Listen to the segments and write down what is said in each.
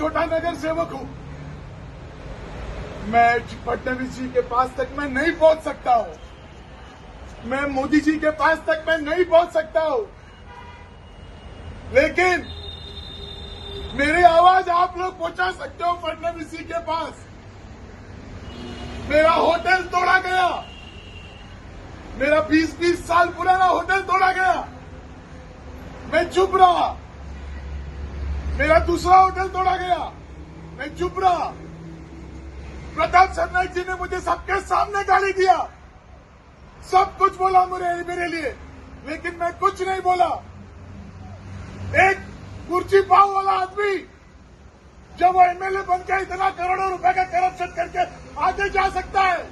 छोटा नगर सेवक हूँ। मैं फडणवीस जी के पास तक मैं नहीं पहुँच सकता हूँ। मैं मोदी जी के पास तक मैं नहीं पहुँच सकता हूँ। लेकिन मेरी आवाज़ आप लोग पहुँचा सकते हो फडणवीस जी के पास। मेरा होटल तोड़ा गया। मेरा 20-20 साल पुराना होटल तोड़ा गया। मैं चुप रहा। मेरा दूसरा होटल तोड़ा गया। मैं चुप रहा। प्रताप सरनाईक जी ने मुझे सबके सामने गाली दिया। सब कुछ बोला मेरे मेरे लिए। लेकिन मैं कुछ नहीं बोला। एक कुर्सी पाव वाला आदमी, जब वो एमएलए बन के इतना करोड़ों रुपए का करप्शन करके आगे जा सकता है,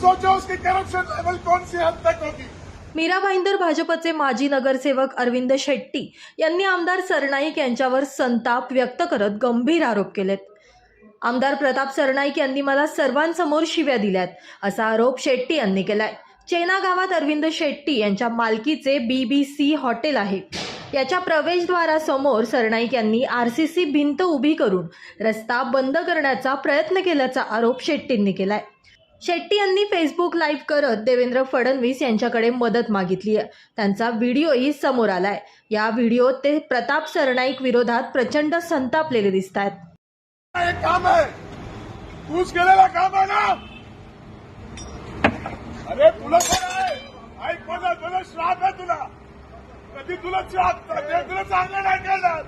सोचो उसकी करप्शन लेवल कौन सी हद तक होगी। मीरा भाईंदर भाजपचे माजी नगरसेवक अरविंद शेट्टी यांनी आमदार सरनाईक यांच्यावर संताप व्यक्त करत गंभीर आरोप केलेत. आमदार प्रताप सरनाईक यांनी मला सर्वांसमोर शिव्या दिल्यात असा आरोप शेट्टी यांनी केलाय. चेना गावात अरविंद शेट्टी यांच्या मालकीचे बी बी सी हॉटेल आहे. याच्या प्रवेशद्वारासमोर सरनाईक यांनी आर सी सी भिंत उभी करून रस्ता बंद करण्याचा प्रयत्न केल्याचा आरोप शेट्टींनी केलाय. शेट्टी यांनी फेसबुक लाईव्ह करत देवेंद्र फडणवीस यांच्याकडे मदत मागितली आहे त्यांचा व्हिडिओही समोर आलाय. या व्हिडिओत ते प्रताप सरनाईक विरोधात प्रचंड संतापलेले दिसत आहेत काम आहे. काम आहे ना? अरे तुला तुला श्राप आहे तुला. कधी तुला श्राप तुला चांगलं नाही केलं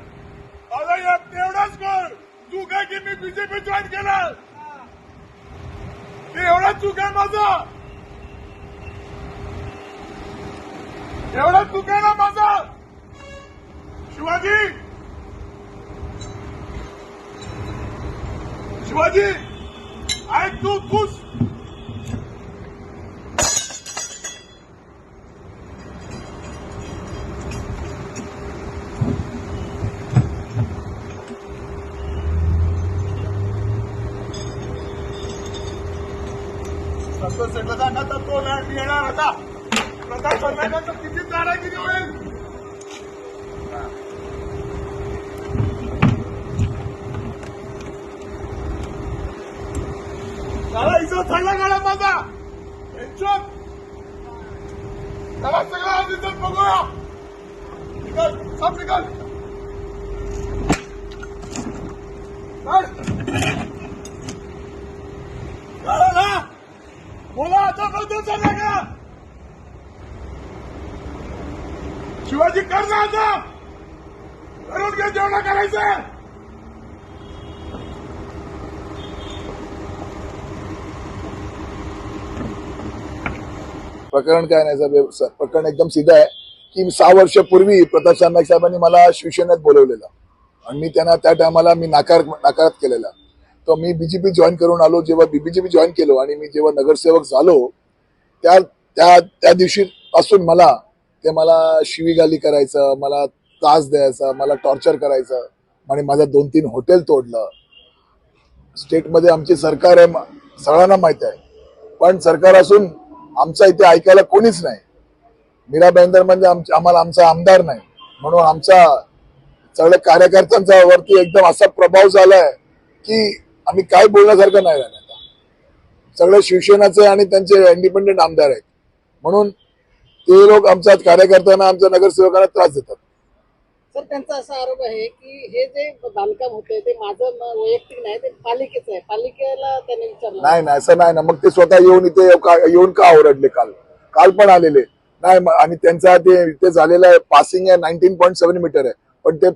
अरे या तेवढंच कर तू काय की मी बीजेपी जॉईन केलं ते एवढा चूक आहे माझा? एवढा चूक आहे ना माझा? शिवाजी! शिवाजी! आय तू खुश! सत्तर सेटला तो नाही येणार आता प्रताप सरनाईकांचं किती दादागिरी होईल? माझा सगळा बघूया. सब बोला आता कळतो चालला का शिवाजी कर्ज आता. करून घे जेवणा करायचं. प्रकरण काय नाही साहेब. प्रकरण एकदम सीधं आहे. की सहा वर्षपूर्वी प्रताप सरनाईक साहेबांनी मला शिवसेनेत बोलवलेलं. आणि मी त्यांना त्या टायमाला मी नाकार नाकारात केलेला. तर मी बीजेपी जॉईन करून आलो. जेव्हा बीजेपी जॉईन केलो आणि मी जेव्हा नगरसेवक झालो त्या त्या त्या दिवशी पासून मला ते मला शिवीगाली करायचं मला त्रास द्यायचा मला टॉर्चर करायचं. आणि माझं दोन तीन हॉटेल तोडलं. स्टेटमध्ये आमची सरकार आहे सगळ्यांना माहीत आहे. पण सरकार असून आमचा इथे ऐकायला कोणीच नाही. मीरा बेंदर म्हणजे आम्हाला आमचा आमदार नाही. म्हणून आमचा सगळ्या कार्यकर्त्यांचा वरती एकदम असा प्रभाव झालाय की आम्ही काय बोलण्यासारखं नाही राहिलं आता. सगळे शिवसेनाचे आणि त्यांचे इंडिपेंडेंट आमदार आहेत. म्हणून ते लोक आमच्या कार्यकर्त्यांना आमच्या नगरसेवकांना त्रास देतात. सर त्यांचा असा आरोप आहे की हे जे बांधकाम होतंय ते माझं वैयक्तिक नाही ते पालिकेचं आहे. पालिकेला त्यांनी विचारलं. नाही नाही असं नाही ना. मग ते स्वतः येऊन इथे येऊन का ओरडले काल? काल पण आलेले. नाही आणि त्यांचा ते इथे झालेला आहे. पासिंग आहे नाईन्टीन पॉईंट सेव्हन मीटर आहे. पण ते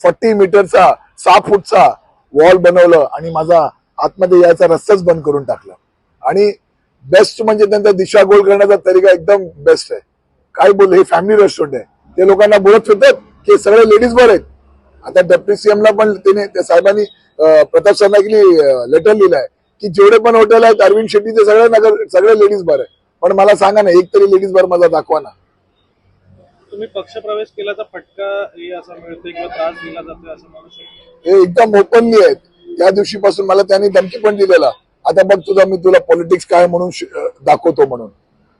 फोर्टी मीटरचा सहा फूटचा वॉल बनवलं आणि माझा आतमध्ये यायचा रस्ताच बंद करून टाकला. आणि बेस्ट म्हणजे त्यांचा दिशागोल करण्याचा तरीका एकदम बेस्ट आहे. काय बोल हे फॅमिली रेस्टॉरंट आहे. ते लोकांना बोलत होते की सगळे लेडीज बर आहेत. आता डेप्युटी सीएमला पण त्याने त्या साहेबांनी प्रताप सरनाईकनी लेटर लिहिलंय की जेवढे पण हॉटेल आहेत अरविंद शेट्टीचे सगळे नगर सगळे लेडीज बरे आहे पण मला सांगा ना एक तरी लेडीज बर मला दाखवा ना. तुम्ही पक्षप्रवेश केल्याचा फटका असा मिळतोय किंवा त्रास दिला जातोय असं म्हणू शकतो? हे एकदम ओपनली आहेत त्या दिवशीपासून मला त्यांनी धमकी पण दिलेला. आता बघ तुझा मी तुला पॉलिटिक्स काय म्हणून दाखवतो म्हणून.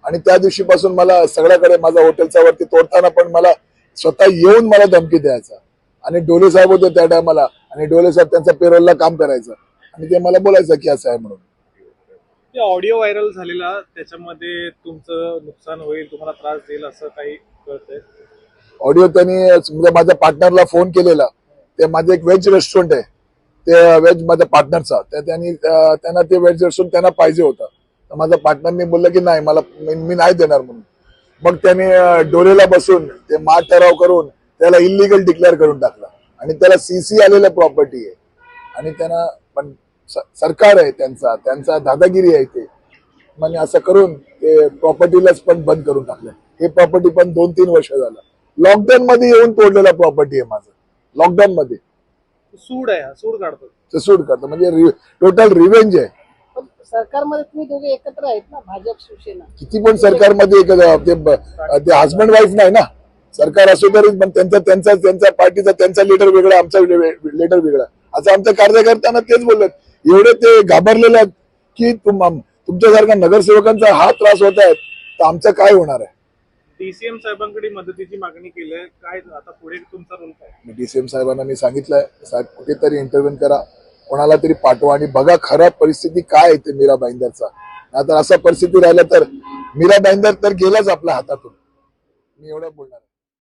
आणि त्या दिवशीपासून मला सगळ्याकडे माझा हॉटेलचा वरती तोडताना पण मला स्वतः येऊन मला धमकी द्यायचा. आणि डोले साहेब होते त्या टायमाला. आणि डोले साहेब त्यांचा पेरोलला काम करायचं. आणि ते मला बोलायचं की असं आहे म्हणून. ऑडिओ व्हायरल झालेला त्याच्यामध्ये तुमचं नुकसान होईल तुम्हाला त्रास देईल असं काही कळतंय? ऑडिओ त्यांनी म्हणजे माझ्या पार्टनरला फोन केलेला. ते माझं एक व्हेज रेस्टॉरंट आहे. ते व्हेज माझ्या पार्टनरचा तर त्यांनी त्यांना ते व्हेज रेस्टॉरंट त्यांना पाहिजे होतं. तर माझ्या पार्टनरनी बोललं की नाही मला मी मी नाही देणार म्हणून. मग त्याने डोरेला बसून ते मा ठराव करून त्याला इलिगल डिक्लेअर करून टाकला. आणि त्याला सीसी आलेलं प्रॉपर्टी आहे. आणि त्यांना पण सरकार आहे त्यांचा त्यांचा दादागिरी आहे ते. म्हणजे असं करून ते प्रॉपर्टीलाच पण बंद करून टाकलं. हे प्रॉपर्टी पण दोन तीन वर्ष झालं. लॉकडाऊन मध्ये येऊन तोडलेला प्रॉपर्टी आहे माझं. लॉकडाऊन मध्ये. सूड आहे हा सूड काढतो. ते सूट करतं म्हणजे टोटल रिव्हेंज आहे. पण सरकारमध्ये तुम्ही दोघे एकत्र आहेत ना भाजप शिवसेना. किती पण सरकारमध्ये एक ते ब- ते हस्बंड वाईफ नाही ना. सरकार असो तरी पण त्यांचा त्यांचा त्यांचा पार्टीचा त्यांचा लीडर वेगळा आमचा लीडर वेगळा. असं आमच्या कार्यकर्त्यांना तेच बोलत. एवढे ते घाबरलेले आहेत की तुम आम- तुमच्यासारख्या नगरसेवकांचा हा त्रास होत आहे. तर आमचं काय होणार आहे? डीसीएम साहेबांकडे मदतीची मागणी केली आहे. काय आता पुढे तुमचा रोल काय? डीसीएम साहेबांना मी सांगितलंय साहेब कुठेतरी इंटरव्ह्यू करा. कोणाला तरी पाठवा आणि बघा खरा परिस्थिती काय आहे ते मीरा भाईंदरचा नाहीतर असा परिस्थिती राहिला तर मीरा बाईंदर तर गेलाच आपल्या हातातून. मी एवढं बोलणार